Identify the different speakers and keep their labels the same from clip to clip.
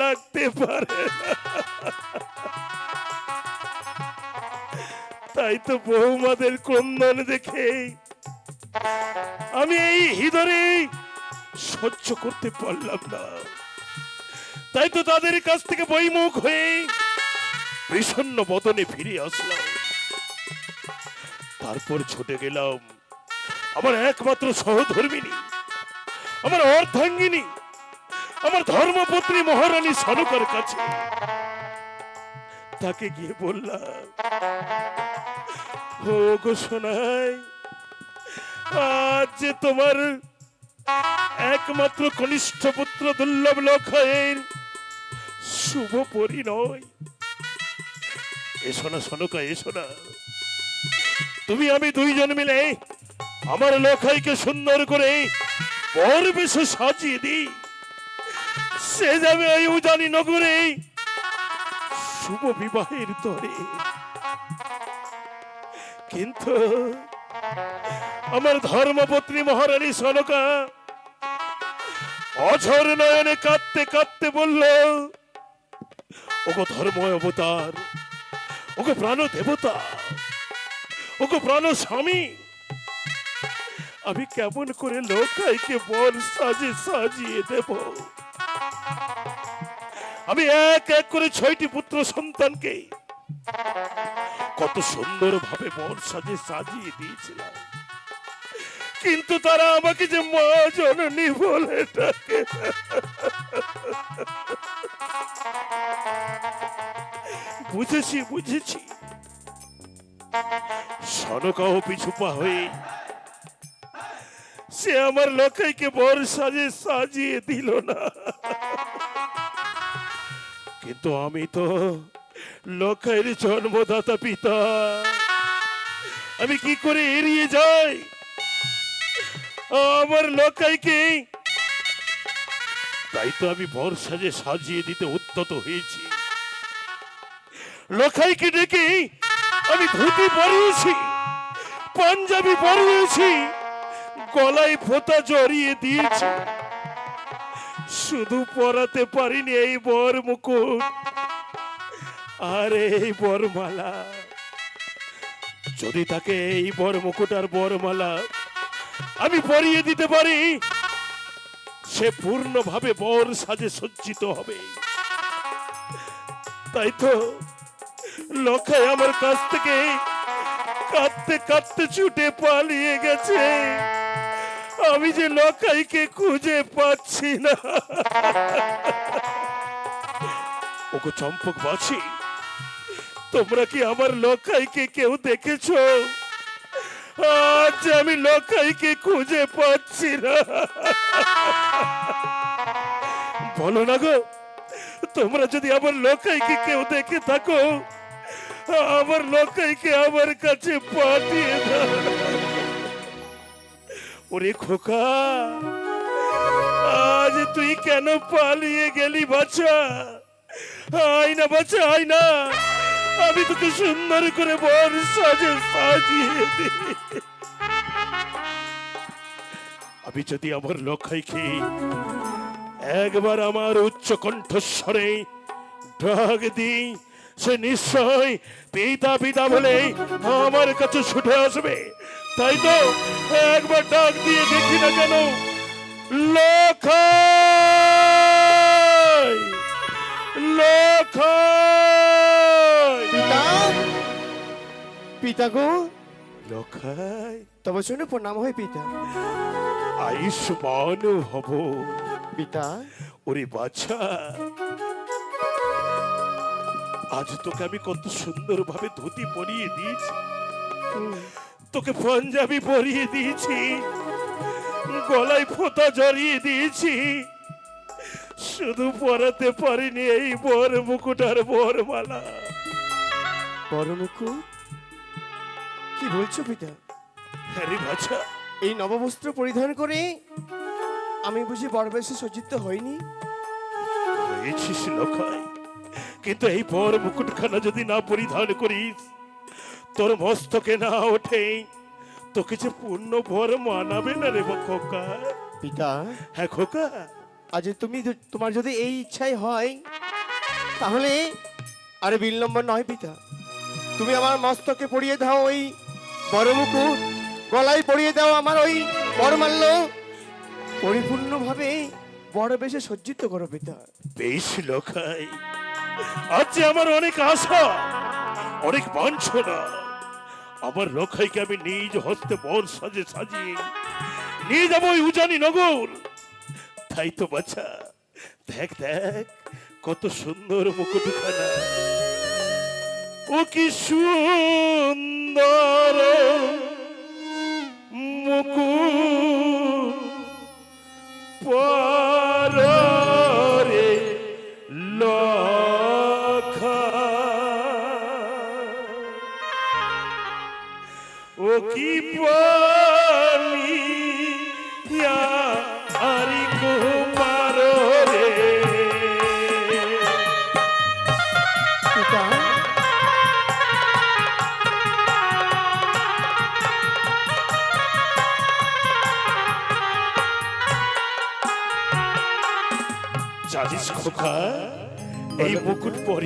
Speaker 1: লাগতে পারে। তাই তো বৌমাদের ক্রন্দন দেখে আমি এই হৃদয়ে সহ্য করতে পারলাম না। তাই তো তাদের কাছ থেকে বইমুখ হয়ে বিষণ্ণ বদনে ফিরে আসলাম। তারপর ছুটে গেলাম আমার একমাত্র সহধর্মিনী, আমার অর্ধাঙ্গিনী আমার ধর্মপত্নী মহারানী সনকার কাছে। তাকে গিয়ে বললাম, ও গো আজ যে তোমার একমাত্র কনিষ্ঠ পুত্র দুর্লভ লক্ষের শুভ পরিণয়। এসো না সনকা, এসো না। তুমি আমি দুইজন মিলে আমার লখাইকে সুন্দর করে বর বেশে সাজিয়ে দিই। সে যাবে ওই উজানি নগরে। শুভ বিবাহের তরে। কিন্তু আমার ধর্মপত্নী মহারানী সনকা অঝর নয়নে কাঁদতে কাঁদতে বলল, ওগো ধর্ম অবতার, ওগো প্রাণ দেবতা, ওগো প্রাণ স্বামী, আমি কেমন করে লোকাইকে বর সাজে সাজিয়ে দেব? আমি এক এক করে ছয়টি পুত্র সন্তানকে কত সুন্দর ভাবে বর সাজে সাজিয়ে দিয়েছিলাম। কিন্তু তারা আমাকে যে মা জননী বলে ডাকে। বুঝেছি বুঝেছি। সনকাও পিছু পা হয়ে সে আমার লোকাইকে বর সাজে সাজিয়ে দিল না। কিন্তু আমি তো লোকের জন্মদাতা পিতা। আমি কি করে এড়িয়ে যাই? আমার লোকাইকে তাই তো আমি বর সাজে সাজিয়ে দিতে উদ্যত হয়েছি। লোকাইকে ডেকে আমি ধুতি পরিয়েছি, পাঞ্জাবি পরিয়েছি। গলায় ফোঁতা জড়িয়ে দিয়েছি। শুধু পরাতে পারিনি এই বর মুকুট। আর এই বরমালা। যদি তাকে এই বর মুকুট আর বরমালা আমি পরিয়ে দিতে পারি, সে পূর্ণভাবে বর সাজে সজ্জিত হবে। তাই তো লক্ষায় আমার কাছ থেকে কাঁদতে কাঁদতে ছুটে পালিয়ে গেছে। আমি যে লকাইকে খুঁজে পাচ্ছি না। ওকে চম্পক বাছি তোমরা কি আমার লকাইকে কেউ দেখেছ? আজ আমি লকাইকে খুঁজে পাচ্ছি না। বলো না গো, তোমরা যদি আমার লকাইকে কেউ দেখে থাকো, আমার লকাইকে আমার কাছে পাঠিয়ে দাও। ওরে খোকা, আজ তুই কেন পালিয়ে গেলি বাচ্চা আয় না বাচ্চা আয় না। আমি তোকে সুন্দর করে বর সাজে সাজিয়ে আমি যদি আমার লক্ষাইকে একবার আমার উচ্চ কণ্ঠস্বরে ডাক দিই, সে নিশ্চয় পিতা পিতা বলে আমার কাছে ছুটে আসবে। তাই তো একবার ডাক দিয়ে দেখি না কেন লখাই লখাই।
Speaker 2: পিতা? পিতা গো?
Speaker 1: লখাই।
Speaker 2: তবে শুনে প্রণাম হয় পিতা।
Speaker 1: আয়ুষ্মান হব।
Speaker 2: পিতা?
Speaker 1: ওরে বাচ্চা আজ তোকে আমি কত সুন্দর ভাবে ধুতি পরিয়ে দিয়েছি। তোকে পাঞ্জাবি পরিয়ে দিয়েছি গলায় ফোঁতা জড়িয়ে দিয়েছি। শুধু পরাতে পারিনি এই বর মুকুট আর বরমালা।
Speaker 2: বড় মুকুট কি বলছো পিতা?
Speaker 1: আরে বাচ্চা
Speaker 2: এই নববস্ত্র পরিধান করে আমি বুঝি বরবেশে সজ্জিত হইনি?
Speaker 1: হয়েছিস কিন্তু এই বর মুকুটখানা যদি না পরিধান করিস তোর মস্তকে না ওঠে তোকে যে পূর্ণ ভর মানাবে না রে খোকা।
Speaker 2: পিতা।
Speaker 1: হ্যাঁ খোকা।
Speaker 2: আজ তুমি তোমার যদি এই ইচ্ছাই হয় তাহলে আরে বিলম্বন নয় পিতা। তুমি আমার মস্তকে পড়িয়ে দাও ওই বড় মুকুট গলায় পড়িয়ে দাও আমার ওই বড়মাল্য। পরিপূর্ণভাবে বড় বেশে সজ্জিত করো পিতা।
Speaker 1: বেশ লোকাই। আজ আমার অনেক আশা অনেক বাঞ্ছনা আমার রক্ষাইকে আমি নিজ হস্তে বর সাজে সাজিয়ে নিয়ে যাব ওই উজানি নগর। তাই তো বাছা, দেখ দেখ, কত সুন্দর মুকুটখানা। ও কি সুন্দর।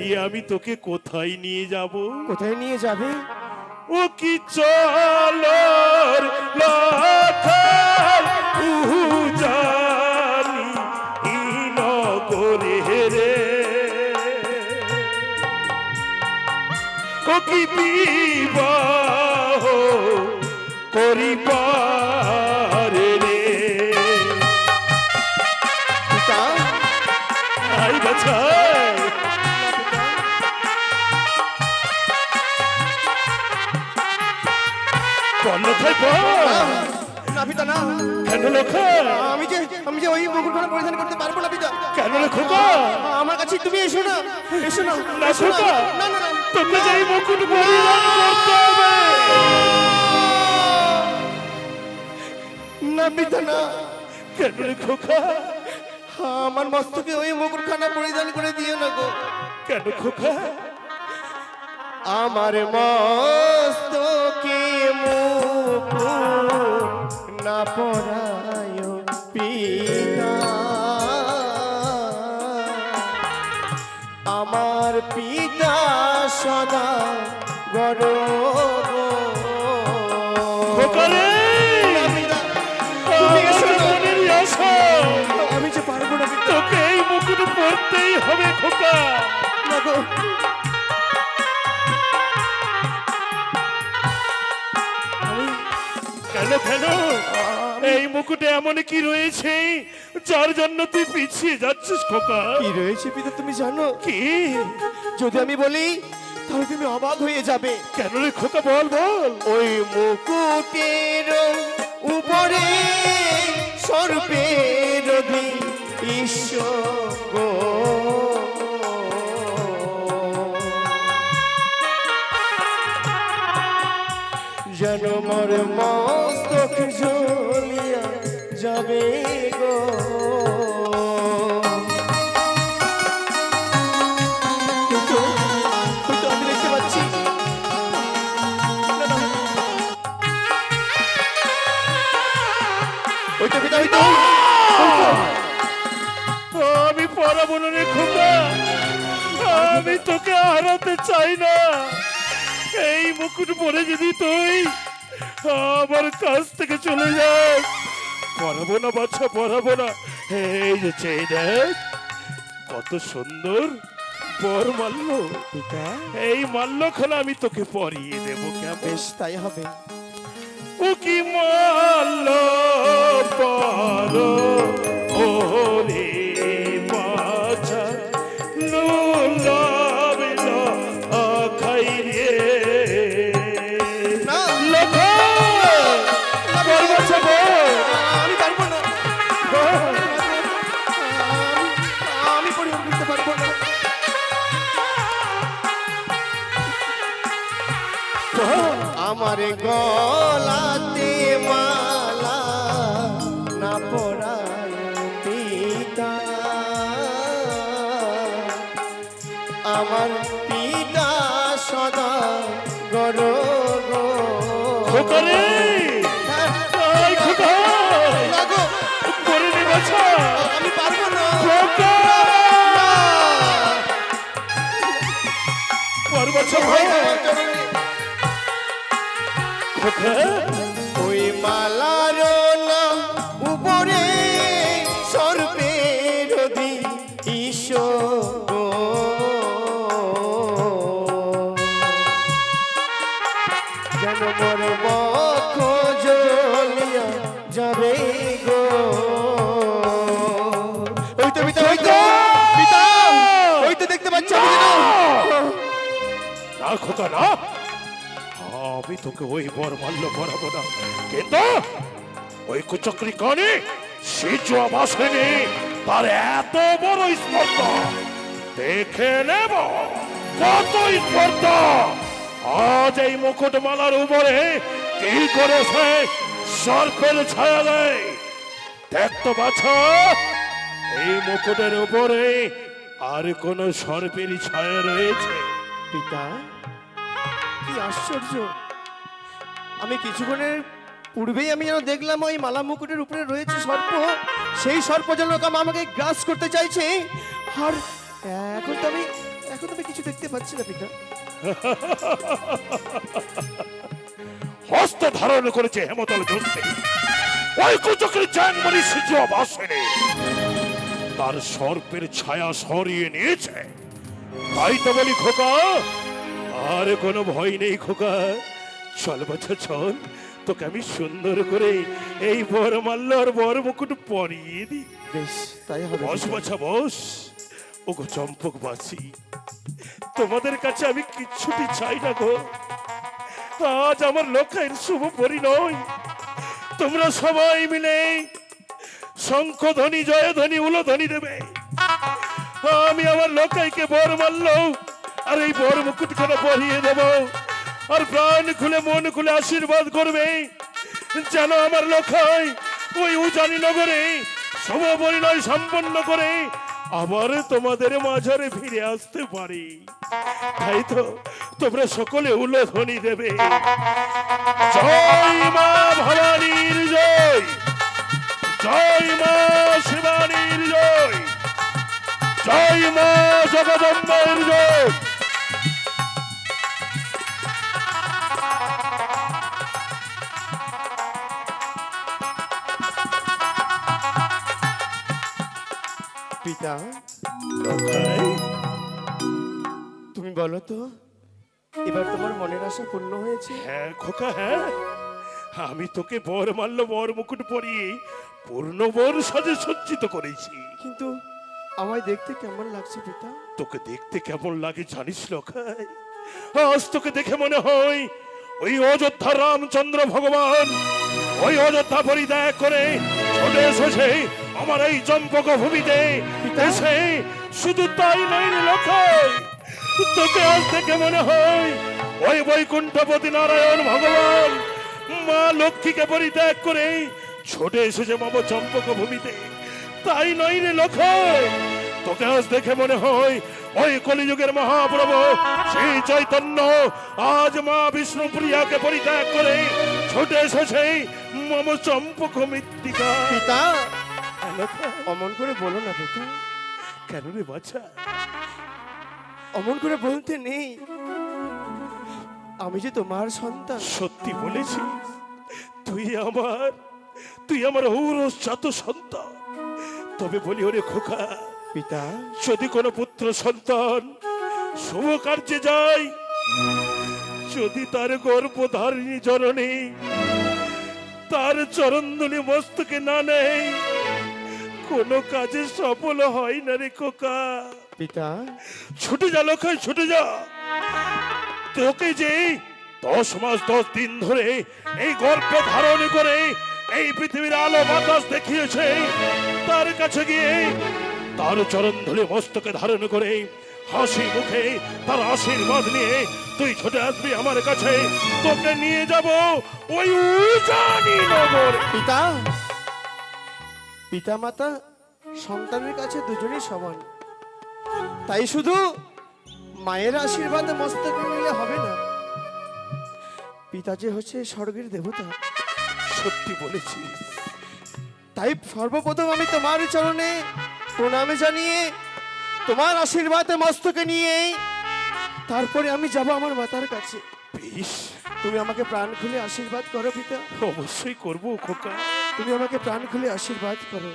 Speaker 1: পরিয়ে আমি তোকে কোথায় নিয়ে যাব?
Speaker 2: কোথায় নিয়ে যাবে?
Speaker 1: ও কি রে। ও কি বিবাহ করিবারে বল।
Speaker 2: না পিতা না।
Speaker 1: কেন লেখা?
Speaker 2: আমি যে আমি যে ওই মুকুটখানা পরিধান করতে পারব না পিতা।
Speaker 1: কেন লেখা
Speaker 2: আমার কাছে তুমি এসো না এসো না
Speaker 1: না,
Speaker 2: না। না না না।
Speaker 1: তোকে যে এই মুকুট পরিধান করতে হবে
Speaker 2: না পিতা না।
Speaker 1: কেন রে
Speaker 2: আমার মস্তকে ওই মুকুটখানা পরিধান করে দিও না গো।
Speaker 1: কেন খোকা
Speaker 2: আমার মস্তকে আমার পিতা সদা গর্ব। আমি যে পারব না
Speaker 1: তোকে এই মুকুট পরতেই হবে খোকা।
Speaker 2: না গো।
Speaker 1: কেন কেন? এই মুকুটে এমন কি রয়েছে? যার জন্য তুই পিছিয়ে যাচ্ছিস খোকা।
Speaker 2: কি রয়েছে পিতা তুমি জানো?
Speaker 1: কি?
Speaker 2: যদি আমি বলি তাহলে তুমি অবাক হয়ে যাবে।
Speaker 1: কেন রে খোকা বল বল।
Speaker 2: ওই মুকুটের উপরে সর্পের ঈশ্বর। যেন মোর মস্তক জ্বলিয়া যাবে গো।
Speaker 1: মুকুট পরে যদি তুই। আমার কাছ থেকে চলে যাস পরাবো না বাচ্চা পরাবো না। এই যে চেয়ে দেখ কত সুন্দর বর মাল্য।
Speaker 2: পিতা।
Speaker 1: এই মাল্যখানা আমি তোকে পরিয়ে দেবো কেমন?
Speaker 2: বেশ তাই হবে।
Speaker 1: ও কি মাল্য পর ওরে
Speaker 2: আমার যেন মোর বক্ষ জ্বলিয়া যাবে গো। ওই তো পিতা ওই তো। পিতা ওই তো দেখতে পাচ্ছ আমি
Speaker 1: না খোকা না। আমি তোকে ওই বর মাল্য পড়াবো না। কিন্তু ওই কুচক্রি কানে সিজুয়া বাসেনি তার এত বড় স্পর্ধা। দেখে নেব কত স্পর্ধা। আজ এই মুকুটমালার উপরে কি করেছে? সর্পের ছায়া দেয়। বাছা এই মুকুটের উপরে আর কোন সর্পের ছায়া রয়েছে।
Speaker 2: পিতা, কি আশ্চর্য। আমি কিছুক্ষণের পূর্বেই আমি যেন দেখলাম ওই মালা মুকুটের উপরে রয়েছে সর্প। সেই সর্প যেন আমাকে গ্রাস করতে চাইছে। আর এখন তো আমি এখন আমি কিছু দেখতে পাচ্ছি না পিতা।
Speaker 1: হস্ত ধারণ করেছে হেমতল জন্মে ওই কুচকের চ্যাংমারি সিজুয়া বাসেনি তার সর্পের ছায়া সরিয়ে নিয়েছে। তাই তো বলি খোকা আর কোনো ভয় নেই খোকা। চল বাছা চল। তোকে আমি সুন্দর করে এই বর মাল্য আর বর মুকুট পরিয়ে দিই।
Speaker 2: বেশ তাই হবে।
Speaker 1: বস। বাছা বস। ওগো চম্পক বাসি তোমাদের কাছে আমি কিচ্ছুটি চাই না গো। আজ আমার লক্ষ্যের শুভ পরিণয়। তোমরা সবাই মিলে শঙ্খ ধ্বনি জয় ধ্বনি উলো ধ্বনি দেবে। আমি আমার লক্ষ্যকে বর মারল, আর এই বর মুকুটখানা পরিয়ে দেব। আর প্রাণ খুলে, মন খুলে আশীর্বাদ করবে, যেন আমার লক্ষ্য ওই উজানি নগরে শুভ পরিণয় সম্পন্ন করে আবার তোমাদের মাঝারে ফিরে আসতে পারি। তাই তো তোমরা সকলে উল্লোধনী দেবে। জয় মা ভবানীর জয়। জয় মা শিবানীর জয়। জয় মা জগদম্বের জয়।
Speaker 2: পিতা তুমি বলো তো এবার তোমার মনের আশা পূর্ণ হয়েছে?
Speaker 1: হ্যাঁ খোকা হ্যাঁ। আমি তোকে বর মাল্য বর মুকুট পরিয়ে পূর্ণ বর সাজে সজ্জিত করেছি।
Speaker 2: কিন্তু আমায় দেখতে কেমন লাগছে পিতা?
Speaker 1: তোকে দেখতে কেমন লাগে জানিস লখাই আজ তোকে দেখে মনে হয় ওই অযোধ্যা রামচন্দ্র ভগবান ওই অযোধ্যা পরিত্যাগ করে চলে এসেছে আমার এই চম্পক ভূমিতে। এসে শুধু তাই নয় লখাই তোকে আজ দেখে মনে হয় ওই বৈকুণ্ঠপতি নারায়ণ ভগবান মা লক্ষ্মীকে পরিত্যাগ করে ছোটে এসেছে মামা চম্পক ভূমিতে। তাই নয় রে লখাই তোকে আজ দেখে মনে হয় ওই কলিযুগের মহাপ্রভু সেই চৈতন্য আজ মা বিষ্ণু প্রিয়াকে পরিত্যাগ করে ছুটে এসেছে মম চম্পক মৃত্তিকা।
Speaker 2: পিতা অমন করে বলো না পিতা
Speaker 1: কেন রে বাচ্চা
Speaker 2: অমন করে বলতে নেই। আমি যে তোমার সন্তান।
Speaker 1: সত্যি বলেছিস তুই আমার তুই আমার ঔরজাত সন্তান। তবে বলি ওরে খোকা
Speaker 2: পিতা।
Speaker 1: যদি কোনো পুত্র সন্তান শুভ কার্যে যায় যদি তার গর্ভধারিণী জননী তার চরণদুলি মস্তকে না নেই কোনো কাজে সফল হয় না রে খোকা।
Speaker 2: পিতা।
Speaker 1: ছুটে যা লক্ষায় ছুটে যা। তোকে যে দশ মাস দশ দিন ধরে এই গর্ভে ধারণ করে এই পৃথিবীর আলো বাতাস দেখিয়েছে তার কাছে গিয়ে তার চরণ ধরে মস্তকে ধারণ করে হাসি মুখে তার আশীর্বাদ নিয়ে তুই ছুটে আসবি আমার কাছে তোকে নিয়ে যাব ওই উজানি নগর।
Speaker 2: পিতা। পিতা মাতা সন্তানের কাছে দুজনেই সমান। তাই শুধু মায়ের আশীর্বাদে মস্তক নিলে হবে না পিতা যে হচ্ছে স্বর্গের দেবতা
Speaker 1: সত্যি বলেছি।
Speaker 2: তাই সর্বপ্রথম আমি তোমার চরণে প্রণামে জানিয়ে তোমার আশীর্বাদে মস্তকে নিয়ে তারপরে আমি যাব আমার মাতার কাছে।
Speaker 1: বেশ।
Speaker 2: তুমি আমাকে প্রাণ খুলে আশীর্বাদ করো পিতা।
Speaker 1: অবশ্যই করব খোকা।
Speaker 2: তুমি আমাকে প্রাণ খুলে আশীর্বাদ করো।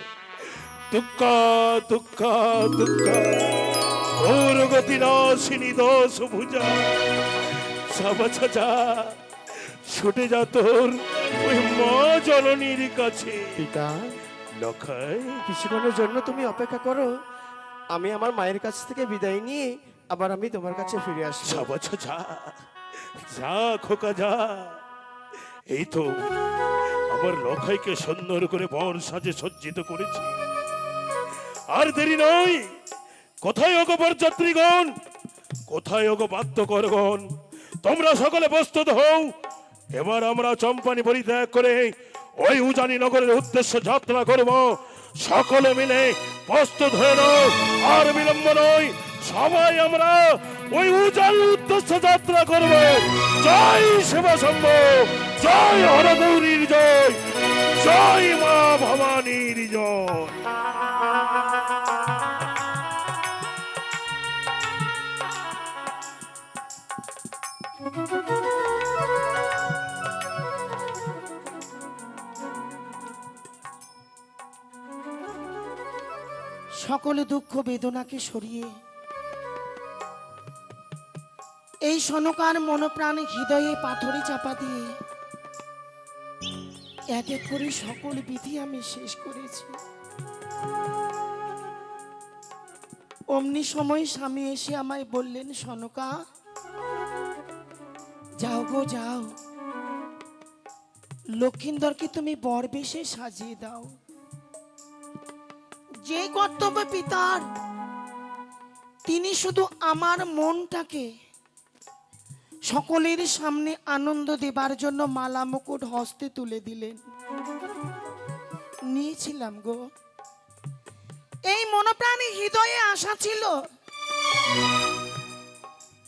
Speaker 1: দুঃখা দুঃখা দুঃখা ওর গতি নাশিনী দশ ভুজা। সাবাছা যা ছুটে যা তোর ওই মা জননীর কাছে।
Speaker 2: পিতা
Speaker 1: লখাই।
Speaker 2: কিছুক্ষণের জন্য তুমি অপেক্ষা করো। আমি আমার মায়ের কাছ থেকে বিদায় নিয়ে আবার আমি তোমার কাছে ফিরে আসব।
Speaker 1: সাবাছা যা যা খোকা যা। এই তো। আমার লখাইকে সুন্দর করে বর সাজে সজ্জিত করেছি। আর দেরি নয়, কোথায় ওগো বরযাত্রীগণ? কোথায় ওগো বাদ্যকরগণ? তোমরা সকলে প্রস্তুত হও। এবার আমরা চম্পানি পরিত্যাগ করে ওই উজানি নগরের উদ্দেশ্যে যাত্রা করব। সকলে মিলে প্রস্তুত হয়ে নাও, আর বিলম্ব নয়, সবাই আমরা ওই উজানি উদ্দেশ্যে যাত্রা করব। জয় সেবা সম্ভব জয় হরগৌরীর জয় জয় মা ভবানীর জয়
Speaker 3: সকলে দুঃখ বেদনাকে সরিয়ে এই সনকার মনপ্রাণ হৃদয়ে পাথরে চাপা দিয়ে এক করে সকল বিধি আমি শেষ করেছি। অমনি সময় স্বামী এসে আমায় বললেন, সনকা, যাও গো, যাও। লক্ষিন্দরকে তুমি বর বেশে সাজিয়ে দাও। যে কর্তব্য পিতার, তিনি শুধু আমার মনটাকে সকলের সামনে আনন্দ দেবার জন্য মালা মুকুট হস্তে তুলে দিলেন। নিয়েছিলাম গো। এই মনপ্রাণী হৃদয়ে আশা ছিল।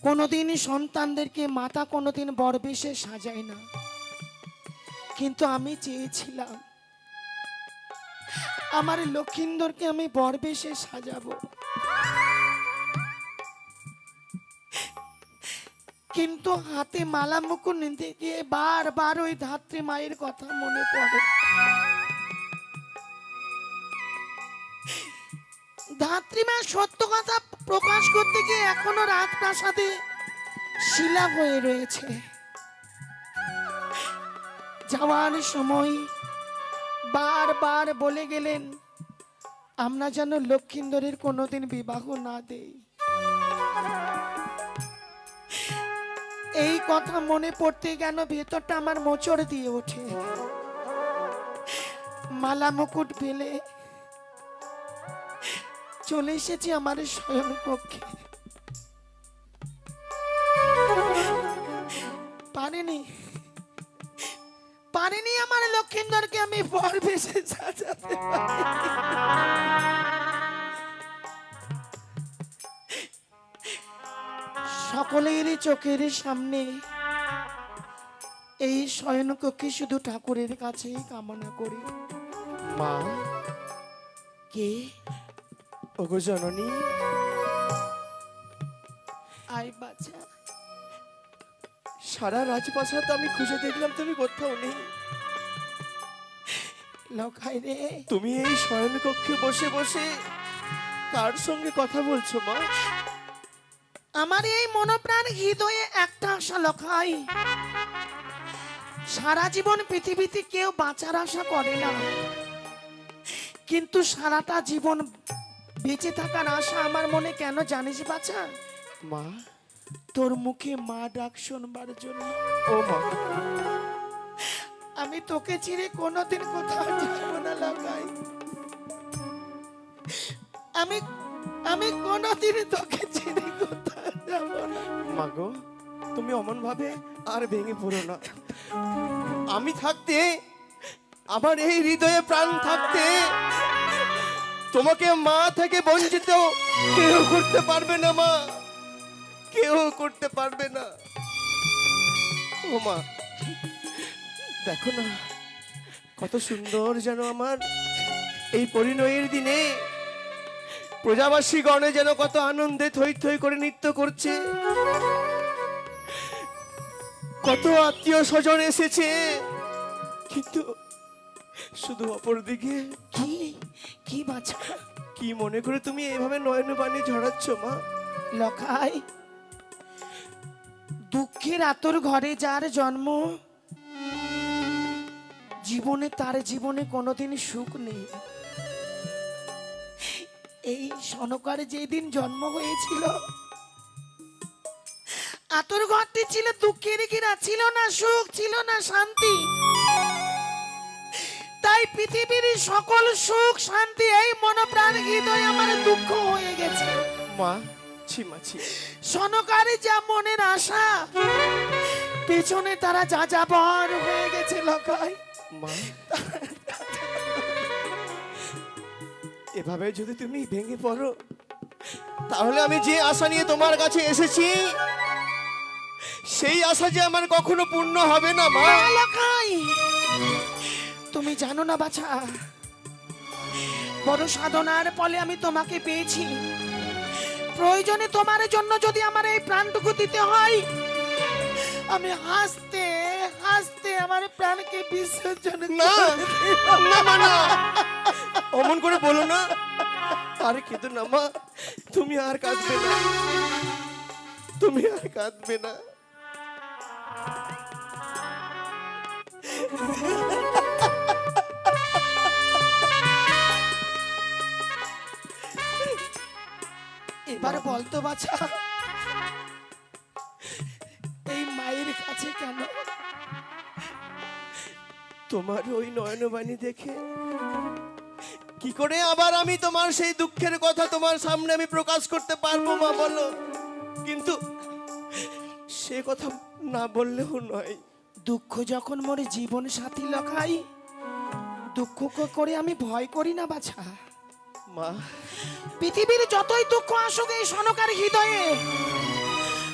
Speaker 3: কোনোদিন সন্তানদেরকে মাতা কোনোদিন বরবেশে সাজায় না। কিন্তু আমি চেয়েছিলাম, আমার লক্ষিন্দরকে আমি বরবেশে সাজাবো। কিন্তু হাতে মালা মুকুট নিতে গিয়ে বারবার ওই ধাত্রী মায়ের কথা মনে পড়ে। ধাত্রীমা সত্য কথা প্রকাশ করতে গিয়ে এখনও রাজপ্রাসাদে শিলা হয়ে রয়েছে। যাওয়ার সময় বারবার বলে গেলেন, আমরা যেন লক্ষিন্দরের কোনোদিন বিবাহ না দেই। এই কথা মনে পড়তে কেন ভেতরটা আমার মোচড় দিয়ে ওঠে? মালা মুকুট ফেলে চলে এসেছি আমার স্বয়ং কক্ষে পারেনি। পারিনি আমার লক্ষিন্দরকে আমি বর বেশে সাজাতে। সকলেরই চোখের সামনে। এই শয়নকক্ষে শুধু ঠাকুরের কাছেই কামনা করি।
Speaker 2: মা
Speaker 3: কে?
Speaker 2: ওগো জননী।
Speaker 3: আই বাচ্চা
Speaker 2: সারা রাজপ্রাসাদ আমি খুঁজে দেখলাম তুমি কোথাও নেই
Speaker 3: লখাই রে।
Speaker 2: তুমি এই শয়ন কক্ষে বসে বসে কার সঙ্গে কথা বলছো মা?
Speaker 3: আমার এই মনপ্রাণ হৃদয়ে একটা আশা লখাই। সারা জীবন পৃথিবীতে কেউ বাঁচার আশা করে না। কিন্তু সারাটা জীবন বেঁচে থাকার আশা আমার মনে কেন জানিস বাছা?
Speaker 2: মা?
Speaker 3: তোর মুখে মা ডাক শুনবার জন্য।
Speaker 2: ও মা।
Speaker 3: আমি তোকে ছেড়ে কোনোদিন কোথাও যাব না লাগাই আমি আমি কোনোদিন তোকে ছেড়ে কোথাও যাব
Speaker 2: তুমি অমন ভাবে আর ভেঙে পড়ো না। আমি থাকতে, আমার এই হৃদয়ে প্রাণ থাকতে, তোমাকে মা থেকে বঞ্চিত কেউ করতে পারবে না, মা। কেউ করতে পারবে না। ও মা, দেখো না, কত সুন্দর যেন আমার এই পরিণয়ের দিনে প্রজাবাসী গণে যেন কত আনন্দে থই থই করে নৃত্য করছে। কত আত্মীয় স্বজন এসেছে। কিন্তু শুধু অপরদিকে
Speaker 3: কি? কি বাছা?
Speaker 2: কি মনে করে তুমি এইভাবে নয়ন পানি ঝরাচ্ছ মা?
Speaker 3: লখাই দুঃখের আতর ঘরে যার জন্ম জীবনে তার জীবনে কোনোদিন সুখ নেই। এই সনকার যেদিন জন্ম হয়েছিল আতর ঘরটি ছিল দুঃখের কিনা ছিল না সুখ ছিল না শান্তি। তাই পৃথিবীর সকল সুখ শান্তি এই মনপ্রাণ হৃদয় আমার দুঃখ হয়ে গেছে।
Speaker 2: মা ছিমা ছি।
Speaker 3: সনকারে যা মনের আশা পেছনে তারা যা যাবর হয়ে গেছে লকাই
Speaker 2: মা এভাবে যদি তুমি ভেঙে পড়ো তাহলে আমি যে আশা নিয়ে তোমার কাছে এসেছি সেই আশা যে আমার কখনো পূর্ণ হবে না মা।
Speaker 3: তুমি জানো না বাছা বড় সাধনার ফলে আমি তোমাকে পেয়েছি। প্রয়োজনে তোমার জন্য যদি আমার এই প্রাণটুকু দিতে হয় আমি হাসতে হাসতে আমার প্রাণকে বিসর্জন
Speaker 2: না না না অমন করে বলো না। আরে কিন্তু না মা তুমি আর কাঁদবে না। তুমি আর কাঁদবে না।
Speaker 3: এবার বলতো বাছা, এই মায়ের কাছে কেন?
Speaker 2: তোমার ওই নয়নবাণী দেখে কি করে আবার আমি তোমার সেই দুঃখের কথা তোমার সামনে আমি প্রকাশ করতে পারব মা বলো। কিন্তু সে কথা না বললেও নয়।
Speaker 3: দুঃখ যখন মোরে জীবন সাথী লখাই দুঃখ করে আমি ভয় করি না বাছা।
Speaker 2: মা।
Speaker 3: পৃথিবীর যতই দুঃখ আসুক এই সনকার হৃদয়ে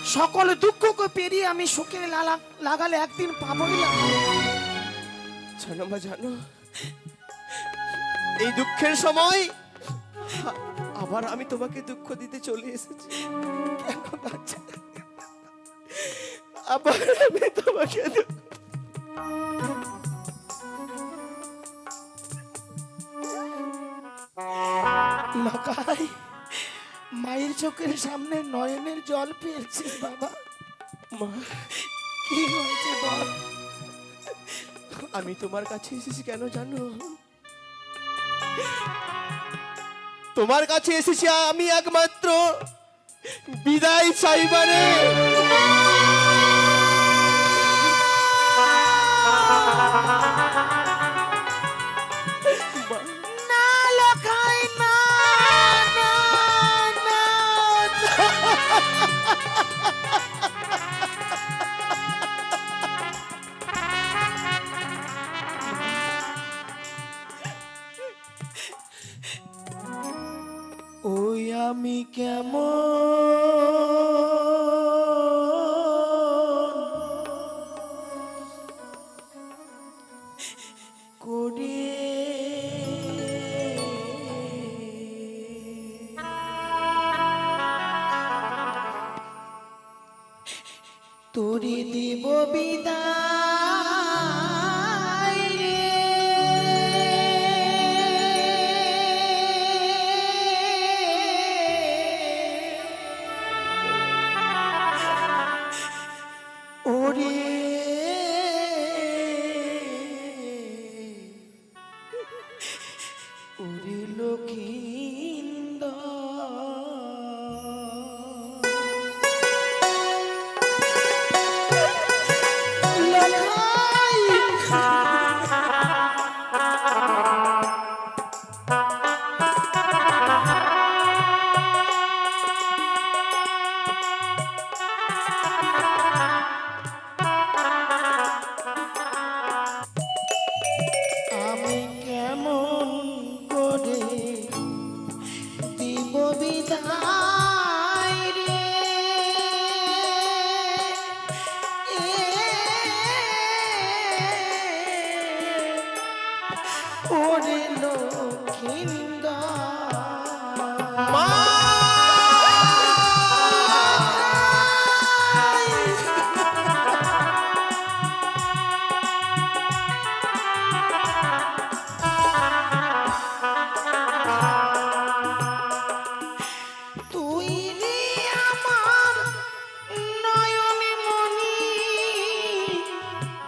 Speaker 3: সকল দুঃখকে পেরিয়ে আমি সুখের লালা- লাগালে একদিন পাবই না।
Speaker 2: জানো মা জানো। এই দুঃখের সময় আবার আমি তোমাকে দুঃখ দিতে চলে এসেছি। কেন আবার আমি তোমাকে
Speaker 3: মায়ের চোখের সামনে নয়নের জল পেয়েছিস বাবা।
Speaker 2: মা,
Speaker 3: কি হয়েছে বাবা
Speaker 2: আমি তোমার কাছে এসেছি কেন জানো? তোমার কাছে এসেছি আমি একমাত্র। বিদায় চাইবারে
Speaker 3: আমি কেমন?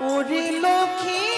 Speaker 3: ওরে Lakshmi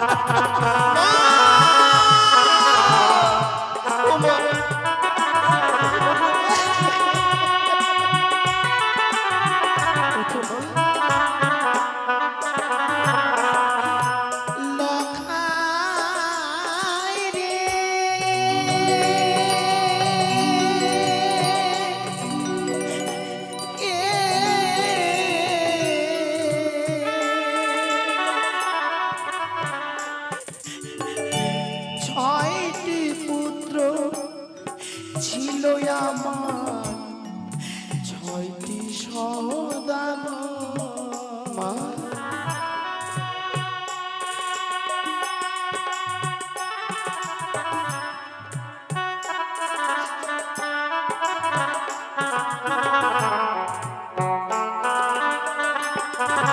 Speaker 3: Ha ha ha! Ha ha ha!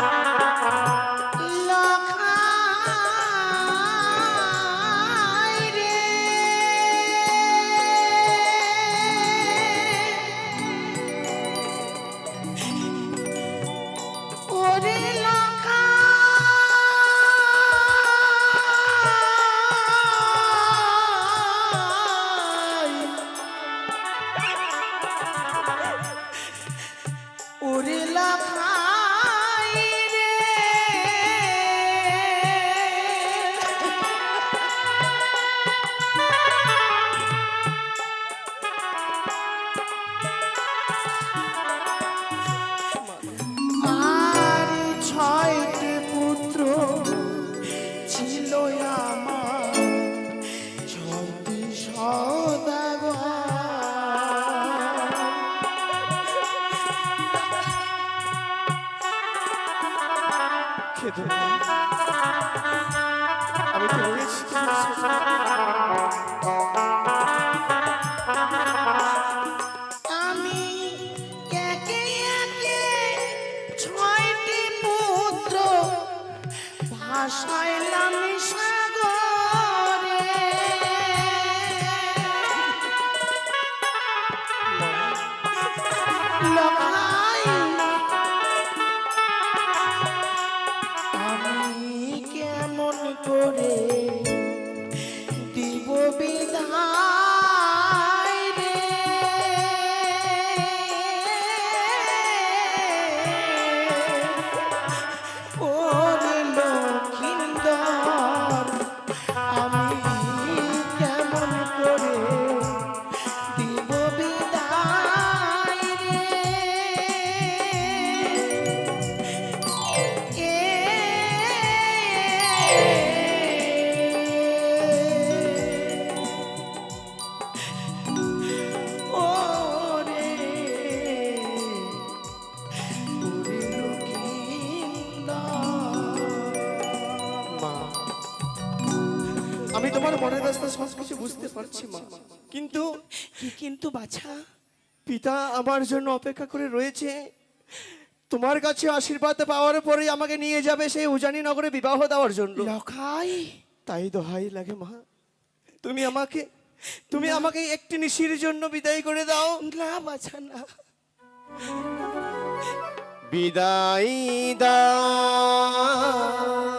Speaker 2: খেতে দে। আমি তো
Speaker 3: কিন্তু বাছা।
Speaker 2: পিতা আমার জন্য অপেক্ষা করে রয়েছে। তোমার কাছে আশীর্বাদ পাওয়ার পরে আমাকে নিয়ে যাবে সেই উজানি নগরে বিবাহ দেওয়ার জন্য।
Speaker 3: লখাই
Speaker 2: তাই দোহাই লাগে মা। তুমি আমাকে তুমি আমাকে একটি নিশির জন্য বিদায় করে দাও।
Speaker 3: না বাছা না।
Speaker 2: বিদায় দাও